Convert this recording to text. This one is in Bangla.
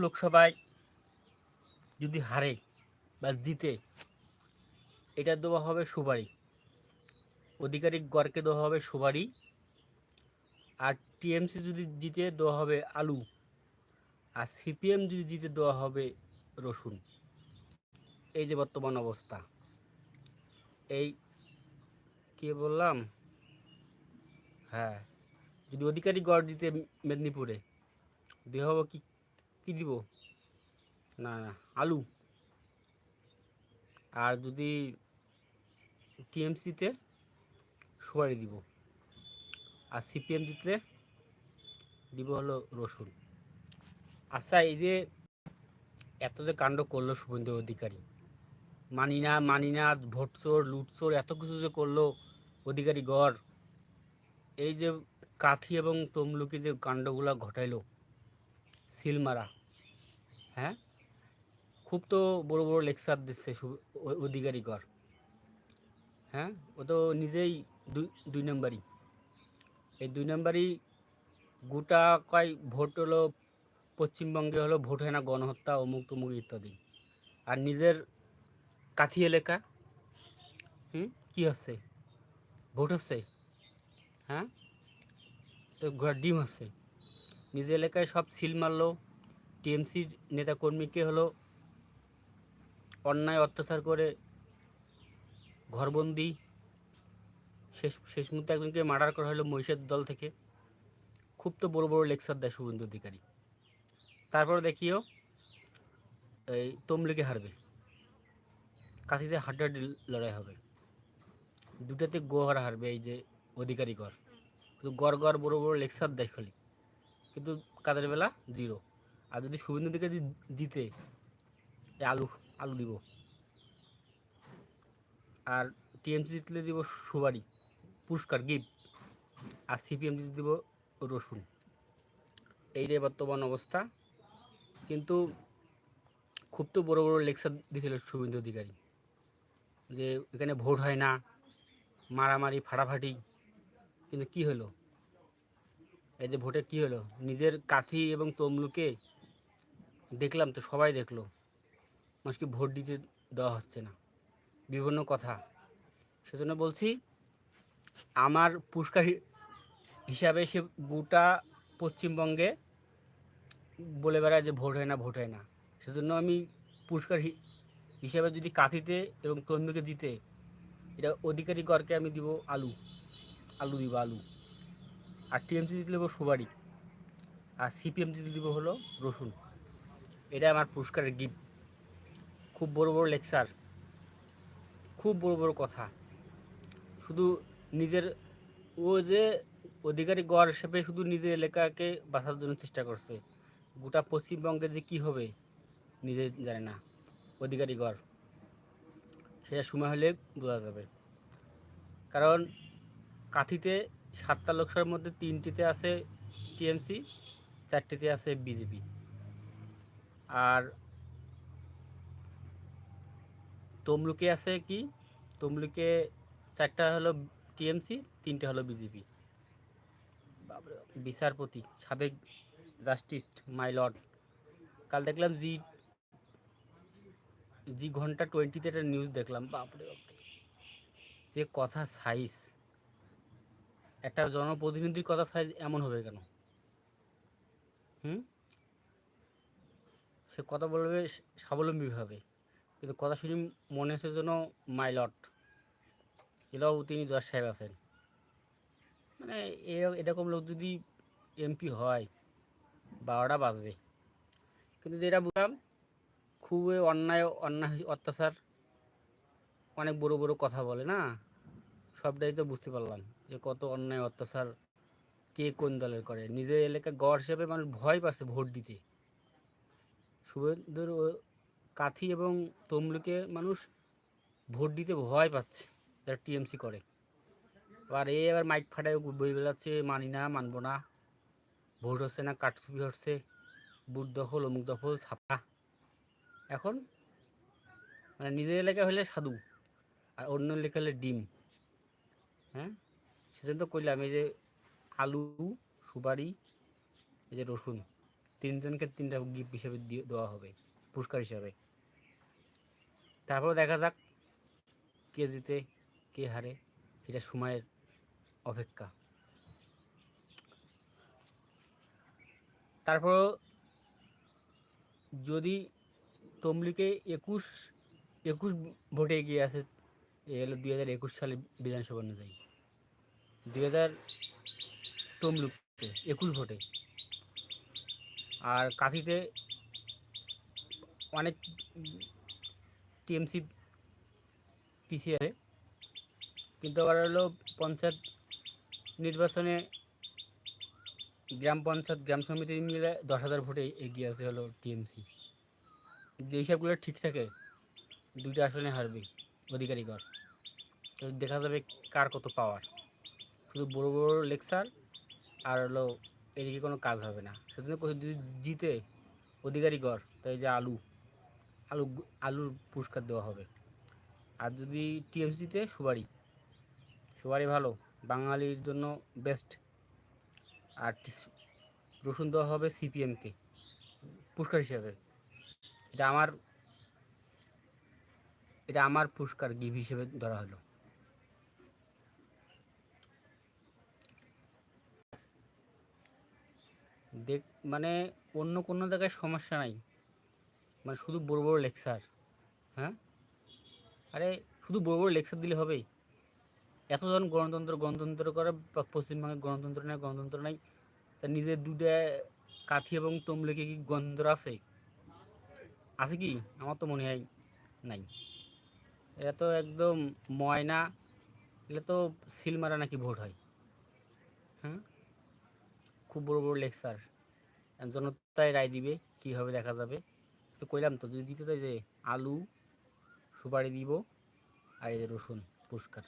লোকসভায় যদি হারে বা জিতে, এটা দেওয়া হবে সুপারি। অধিকারিক গড়কে দেওয়া হবে সুপারি। আর টিএমসি যদি জিতে, দেওয়া হবে আলু। আর সিপিএম যদি জিতে, দেওয়া হবে রসুন। এই যে বর্তমান অবস্থা। এই কি বললাম? হ্যাঁ যদি অধিকারী গড় জিতে মেদিনীপুরে হবে কি কি দিব? না না, আলু। আর যদি টিএমসিতে সুপারি দিব, আর সিপিএম জিতলে দিব হলো রসুন। আচ্ছা এই যে এত যে কাণ্ড করল শুভেন্দু অধিকারী, মানি না মানি না, ভোট চোর এত কিছু যে করল অধিকারী গড়, এই যে কাথি এবং তমলুকি যে কাণ্ডগুলো ঘটাইলো সিল মারা হ্যাঁ? খুব তো বড় বড় লেকচার দিচ্ছে অধিকারী গড় হ্যাঁ? ও তো নিজেই দুই দুই নম্বরই। এই দুই নম্বরই গোটা কয় ভোট হলো, পশ্চিমবঙ্গে হলো, ভোট হয় না গণহত্যা, অমুক তমুক ইত্যাদি। আর নিজের কাথি এলাকা, হুম? কী হচ্ছে? ভোট হচ্ছে? হ্যাঁ? তো ঘোড়ার ডিম হচ্ছে। নিজের এলাকায় সব সিল মারলো টিএমসির নেতাকর্মীকে হলো অন্যায় অত্যাচার করে ঘরবন্দি। শেষ শেষ মুহূর্তে একজনকে মার্ডার করা হলো মহিষের দল থেকে। খুব তো বড় বড় লেকচার দেয় শুভেন্দু অধিকারী। তারপর দেখিও, এই তমলিকে হারবে। কাঁথিতে হাড্ডাহাড্ডি লড়াই হবে। দুটাতে গোহার হারবে এই যে অধিকারী গড় কিন্তু গড় গড় বড় বড় লেকচার দেয় খালি। কিন্তু কাদের বেলা? জিরো। আর যদি শুভেন্দু অধিকারী জিতে আলু আলু দিব। আর টিএমসি জিতলে দিব সুবারি পুরস্কার, গিফট। আর সিপিএম জিতে দিব রসুন। এই রে বর্তমান অবস্থা। কিন্তু খুব তো বড় বড় লেকচার দিয়েছিল শুভেন্দু অধিকারী। যে এখানে ভোট হয় না, মারামারি, ফাটাফাটি। কিন্তু কি হলো? এই যে ভোটে কি হলো? নিজের কাঠি এবং তমলুকে দেখলাম তো সবাই দেখল। মানুষকে ভোট দিতে দেওয়া হচ্ছে না। বিভিন্ন কথা। সেজন্য বলছি, আমার পুরস্কার হিসাবে সে গোটা পশ্চিমবঙ্গে বলে বেড়ায় যে ভোট হয় না, ভোট হয় না। সেজন্য আমি পুরস্কার হিসাবে যদি কাঁথিতে এবং তন্মীকে দিতে, এটা অধিকারী গড়কে আমি দিব আলু। আলু দিব আলু। আর টিএমসি দিতে দেবো সুবারি আর সিপিএম দিতে দিব হলো রসুন। এটা আমার পুরস্কারের গিফট। খুব বড় বড় লেকচার, খুব বড় বড় কথা। শুধু নিজের, ও যে অধিকারী গড় হিসেবে শুধু নিজের এলাকাকে বাঁচার জন্য চেষ্টা করছে, গোটা পশ্চিমবঙ্গে যে কি হবে, নিজে জানে না, অধিকারী গড়। সেটা সময় হলে বোঝা যাবে। কারণ কাঁথিতে সাতটা লোকসভার মধ্যে তিনটিতে আছে টিএমসি, চারটিতে আছে বিজেপি। আর তমলুকে আছে কি? তমলুকে চারটা হলো টিএমসি তিনটে হলো বিজেপি। বাপরে বিচারপতি সাবেক জাস্টিস মাই লর্ড। কাল দেখলাম জি জি ঘণ্টা টোয়েন্টিতে একটা নিউজ দেখলাম। বাপরে বাপরে যে কথা সাইজ। একটা জনপ্রতিনিধির কথা সাইজ এমন হবে কেন? হুম? সে কথা বলবে স্বাবলম্বীভাবে। কিন্তু কথা শুনি মনে হচ্ছে যেন মাইলট এটাও তিনি জজ সাহেব আছেন। মানে এরকম লোক যদি এমপি হয়, বারোটা বাজবে। কিন্তু যেটা বুঝলাম খুবই অন্যায় অন্যায় অত্যাচার, অনেক বড় বড় কথা বলে না? সবটাই তো বুঝতে পারলাম যে কত অন্যায় অত্যাচার কে কোন দলের করে। নিজের এলাকা গড় হিসেবে মানুষ ভয় পাচ্ছে ভোট দিতে। শুভেন্দুর কাথি এবং তমলুকে মানুষ ভোট দিতে ভয় পাচ্ছে যারা টিএমসি করে। আবার এ আবার মাইক ফাটায় বই বেলাচ্ছে মানি না, মানবো না। ভোট হচ্ছে না, কাটছুপি হচ্ছে, বুট দখল, অমুক দখল, ছাপা। এখন মানে নিজের এলাকা হলে সাধু আর অন্য এলাকা হলে ডিম। হ্যাঁ? সেজন্য তো কইলাম, এই যে আলু, সুপারি, এই যে রসুন। তিনজনকে তিনটা গিফট হিসেবে দেওয়া হবে, পুরস্কার হিসাবে। তারপর দেখা যাক কে জিতে, কে হারে এটা সময়ের অপেক্ষা। তারপর যদি তমলিকে একুশ একুশ ভোটে এগিয়ে এ হলো দুই হাজার একুশ সালে বিধানসভা অনুযায়ী। দুই হাজার তমলুককে একুশ ভোটে আর কাঁথিতে অনেক টিএমসি পিছিয়ে আছে। কিন্তু আবার হলো পঞ্চায়েত নির্বাচনে গ্রাম পঞ্চায়েত, গ্রাম সমিতি মিলে দশ হাজার ভোটে এগিয়ে আছে হলো টিএমসি। যে হিসাবগুলো ঠিক থাকে, দুইটা আসনে হারবে অধিকারীগণ। তো দেখা যাবে কার কত পাওয়ার শুধু বড় বড় লেকচার আর হলো এদিকে কোনো কাজ হবে না। সেজন্য যদি জিতে, অধিকারী গড় তাই যে আলু আলু, আলুর পুরস্কার দেওয়া হবে। আর যদি টিএমসিতে সুবারি সুবারি ভালো, বাঙালির জন্য বেস্ট আর রসুন দেওয়া হবে সিপিএমকে, পুরস্কার হিসাবে। এটা আমার এটা আমার পুরস্কার গিফট হিসেবে ধরা হলো। দেখ মানে অন্য কোনো জায়গায় সমস্যা নাই। মানে শুধু বড় বড় লেকচার হ্যাঁ? আরে শুধু বড় বড় লেকচার দিলে হবে এতজন গণতন্ত্র গণতন্ত্র করে পশ্চিমবঙ্গে গণতন্ত্র নাই গণতন্ত্র নাই, তা নিজের দুটা কাঠি এবং তমলেকে কি গণতন্ত্র আছে? আছে কি? আমার তো মনে হয় নাই। এটা তো একদম ময়না এটা তো সিল মারা নাকি ভোট হয় হ্যাঁ? খুব বড় বড় লেকচার জনতায় রায় দিবে, কি হবে দেখা যাবে। তো কইলাম তো, যদি দিতে যে আলু, সুপারি দিব, আর এই রসুন, পুরস্কার।